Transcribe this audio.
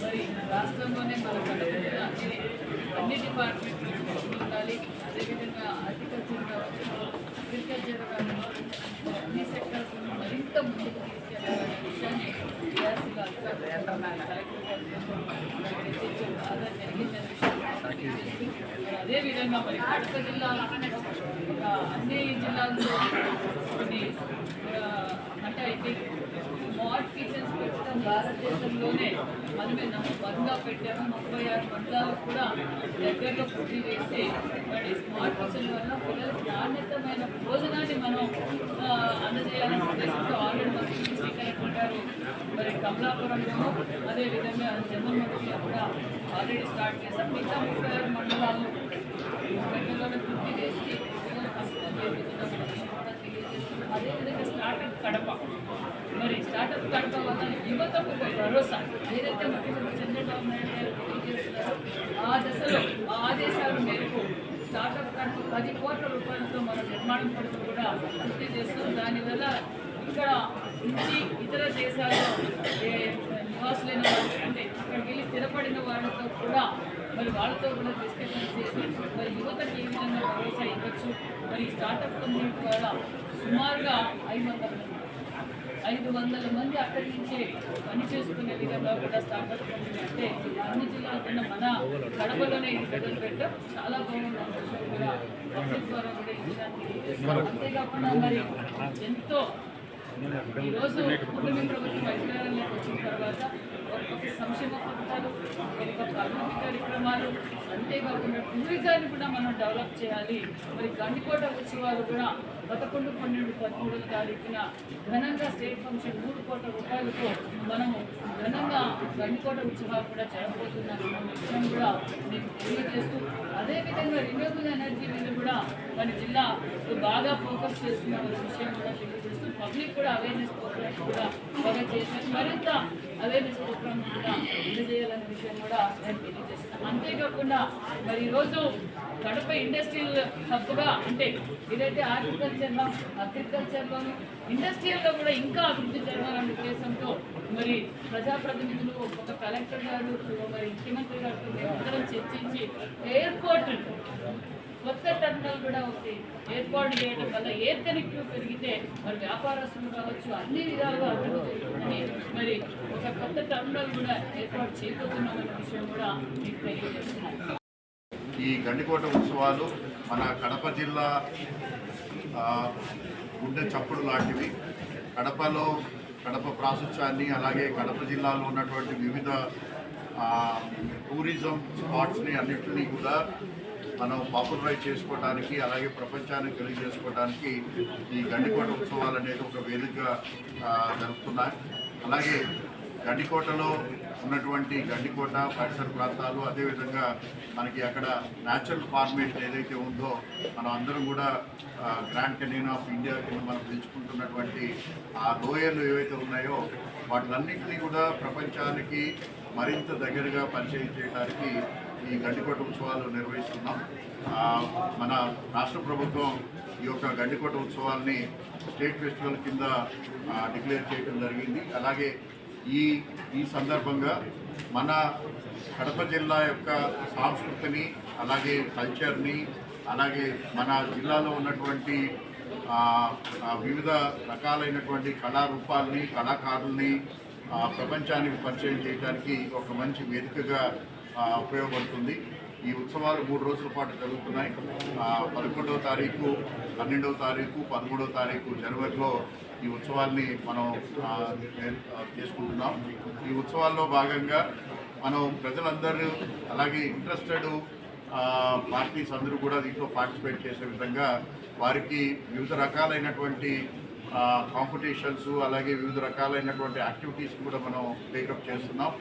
మరి రాష్ట్రంలోనే మనకు అన్ని డిపార్ట్మెంట్లు ఉండాలి అదేవిధంగా అగ్రికల్చర్ కావచ్చు అగ్రికల్చర్ కావచ్చు అన్ని సెక్టర్స్ మరింత ముందుకు తీసుకెళ్ళాలనే విషయాన్ని విద్యార్థులు అందరూ బాగా మరి కడప జిల్లా జిల్లాల్లో కొన్ని ఆ, అంటే అయితే స్మార్ట్ కిచెన్స్ పెట్టడం భారతదేశంలోనే మనమే నమ్మ బంగా పెట్టాము ముప్పై ఆరు బంగాలు కూడా దగ్గరలో పూర్తి చేసి మరి స్మార్ట్ కిచెన్ వల్ల పిల్లలకు నాణ్యతమైన భోజనాన్ని మనం ఆ, అందజేయాలనే ఉద్దేశంతో ఆల్రెడీ మన డిస్ట్రిక్ట్ మరి కమలాపురంలో అదేవిధంగా జమ్మలమూడిలో కూడా ఆల్రెడీ స్టార్ట్ చేశాం మిగతా ముప్పై ఆరు మండలాల్లో దగ్గరలోనే పూర్తి చేసి పిల్లలకు అంకితం చేస్తున్నాం అనే విషయం కూడా తెలియజేస్తున్నాం అదేవిధంగా స్టార్టప్ కడప. మరి స్టార్టప్ కడప వల్ల యువతకు ఒక భరోసా. ఏదైతే ముఖ్యమంత్రి చంద్రబాబు నాయుడు గారు తెలియజేస్తున్నారో ఆ దశలో ఆ ఆదేశాల మేరకు స్టార్టప్ కడప పది కోట్ల రూపాయలతో మన నిర్మాణం పనులు కూడా పూర్తి చేస్తాం దానివల్ల ఇక్కడ నుంచి ఇతర దేశాల్లో నివాసులైన వాళ్ళు అంటే అక్కడికి వెళ్ళి స్థిరపడిన వాళ్ళతో కూడా మరి వాళ్ళతో కూడా డిస్కషన్ చేసి మరి యువతకి ఏ విధంగా భరోసా ఇవ్వచ్చు? మరి స్టార్ట్అప్ స్టార్టప్ కంపెనీ ద్వారా సుమారుగా ఐదు వందల మంది ఐదు వందల మంది అక్కడి నుంచే పని చేసుకునే విధంగా కూడా కంపెనీ అంటే అన్ని జిల్లాల కన్నా మన కడపలోనే ఇది మొదలు పెట్టాం చాలా విషయం కూడా పబ్లిక్ ద్వారా. అంతేకాకుండా మరి ఎంతో ఈరోజు కుటుంబ ప్రభుత్వం అధికారంలోకి వచ్చిన తర్వాత సంక్షేమ పథకాలు అభివృద్ధి కార్యక్రమాలు అంతేకాకుండా టూరిజాన్ని కూడా మనం డెవలప్ చేయాలి మరి గండికోట ఉత్సవాలు కూడా పదకొండు పన్నెండు పదమూడవ తారీఖున ఘనంగా స్టేట్ ఫంక్షన్ మూడు కోట్ల రూపాయలతో మనము గండికోట ఉత్సవాలు కూడా జరగబోతున్నాం విషయం కూడా మీకు తెలియజేస్తూ అదేవిధంగా రిన్యూబుల్ ఎనర్జీ మీద కూడా మన జిల్లా బాగా ఫోకస్ చేస్తున్న విషయం కూడా తెలియజేస్తూ పబ్లిక్ కూడా అవేర్నెస్ ప్రోగ్రామ్స్ కూడా బాగా చేసి మరింత అవేర్నెస్ ప్రోగ్రామ్స్ కూడా అందజేయాలనే విషయం కూడా నేను తెలియజేస్తున్నాను అంతేకాకుండా మరి ఈరోజు కడప ఇండస్ట్రియల్ హబ్గా అంటే ఏదైతే హార్టికల్చర్లో అగ్రికల్చర్లోను ఇండస్ట్రియల్లో కూడా ఇంకా అభివృద్ధి మరి ప్రజాప్రతినిధులు ఒక కలెక్టర్ గారు మరి ముఖ్యమంత్రి గారు మేమందరం చర్చించి ఎయిర్పోర్ట్ కొత్త టర్మినల్ కూడా ఒకటి ఏర్పాటు చేయడం వల్ల ఎయిర్ కనెక్టివ్ పెరిగితే మరి వ్యాపారస్తులు కావచ్చు అన్ని విధాలుగా అభివృద్ధి జరుగుతుందని మరి ఒక కొత్త టర్మినల్ కూడా ఏర్పాటు చేయబోతున్నామన్న విషయం కూడా మీకు తెలియజేస్తున్నాను ఈ గండికోట ఉత్సవాలు మన కడప జిల్లా గుండె చప్పుడు లాంటివి. కడపలో కడప ప్రాశస్త్యాన్ని అలాగే కడప జిల్లాలో ఉన్నటువంటి వివిధ టూరిజం స్పాట్స్ని అన్నింటినీ కూడా మనం పాపులరైజ్ చేసుకోవడానికి అలాగే ప్రపంచానికి తెలియజేసుకోవడానికి ఈ గండికోట ఉత్సవాలు అనేది ఒక వేదికగా జరుపుతున్నాయి. అలాగే గండికోటలో ఉన్నటువంటి గండికోట పరిసర ప్రాంతాలు అదేవిధంగా మనకి అక్కడ న్యాచురల్ ఫార్మేషన్ ఏదైతే ఉందో మనం అందరం కూడా గ్రాండ్ కెనియన్ ఆఫ్ ఇండియా కింద మనం పెంచుకుంటున్నటువంటి ఆ లోయలు ఏవైతే ఉన్నాయో వాటిలన్నింటినీ కూడా ప్రపంచానికి మరింత దగ్గరగా పరిచయం చేయడానికి ఈ గండికోట ఉత్సవాలు నిర్వహిస్తున్నాం. మన రాష్ట్ర ప్రభుత్వం ఈ యొక్క గండికోట ఉత్సవాల్ని స్టేట్ ఫెస్టివల్ కింద డిక్లేర్ చేయడం జరిగింది. అలాగే ఈ ఈ సందర్భంగా మన కడప జిల్లా యొక్క సంస్కృతిని అలాగే కల్చర్ని అలాగే మన జిల్లాలో ఉన్నటువంటి వివిధ రకాలైనటువంటి కళారూపాలని కళాకారుల్ని ప్రపంచానికి పరిచయం చేయడానికి ఒక మంచి వేదికగా ఉపయోగపడుతుంది. ఈ ఉత్సవాలు మూడు రోజుల పాటు జరుగుతున్నాయి. పదకొండవ తారీఖు పన్నెండవ తారీఖు పదమూడవ తారీఖు జనవరిలో ఈ ఉత్సవాల్ని మనం చేసుకుంటున్నాం. ఈ ఉత్సవాల్లో భాగంగా మనం ప్రజలందరూ అలాగే ఇంట్రెస్టెడ్ పార్టీస్ అందరూ కూడా దీంట్లో పార్టిసిపేట్ చేసే విధంగా వారికి వివిధ రకాలైనటువంటి కాంపిటీషన్స్ అలాగే వివిధ రకాలైనటువంటి యాక్టివిటీస్ కూడా మనం టేకప్ చేస్తున్నాం.